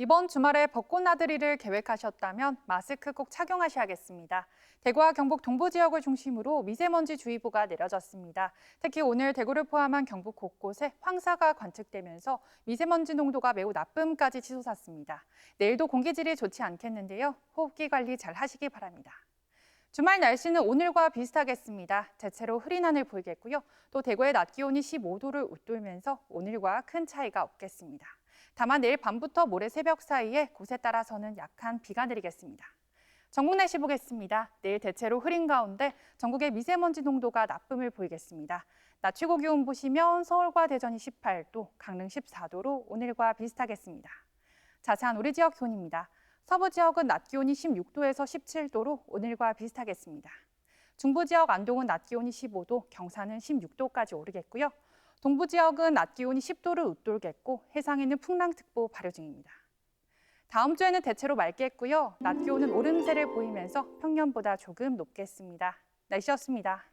이번 주말에 벚꽃 나들이를 계획하셨다면 마스크 꼭 착용하셔야겠습니다. 대구와 경북 동부 지역을 중심으로 미세먼지 주의보가 내려졌습니다. 특히 오늘 대구를 포함한 경북 곳곳에 황사가 관측되면서 미세먼지 농도가 매우 나쁨까지 치솟았습니다. 내일도 공기질이 좋지 않겠는데요. 호흡기 관리 잘 하시기 바랍니다. 주말 날씨는 오늘과 비슷하겠습니다. 대체로 흐린 하늘 보이겠고요. 또 대구의 낮 기온이 15도를 웃돌면서 오늘과 큰 차이가 없겠습니다. 다만 내일 밤부터 모레 새벽 사이에 곳에 따라서는 약한 비가 내리겠습니다. 전국 날씨 보겠습니다. 내일 대체로 흐린 가운데 전국의 미세먼지 농도가 나쁨을 보이겠습니다. 낮 최고 기온 보시면 서울과 대전이 18도, 강릉 14도로 오늘과 비슷하겠습니다. 자세한 우리 지역 기온입니다. 서부 지역은 낮 기온이 16도에서 17도로 오늘과 비슷하겠습니다. 중부 지역 안동은 낮 기온이 15도, 경산은 16도까지 오르겠고요. 동부 지역은 낮 기온이 10도를 웃돌겠고 해상에는 풍랑특보 발효 중입니다. 다음 주에는 대체로 맑겠고요. 낮 기온은 오름세를 보이면서 평년보다 조금 높겠습니다. 날씨였습니다.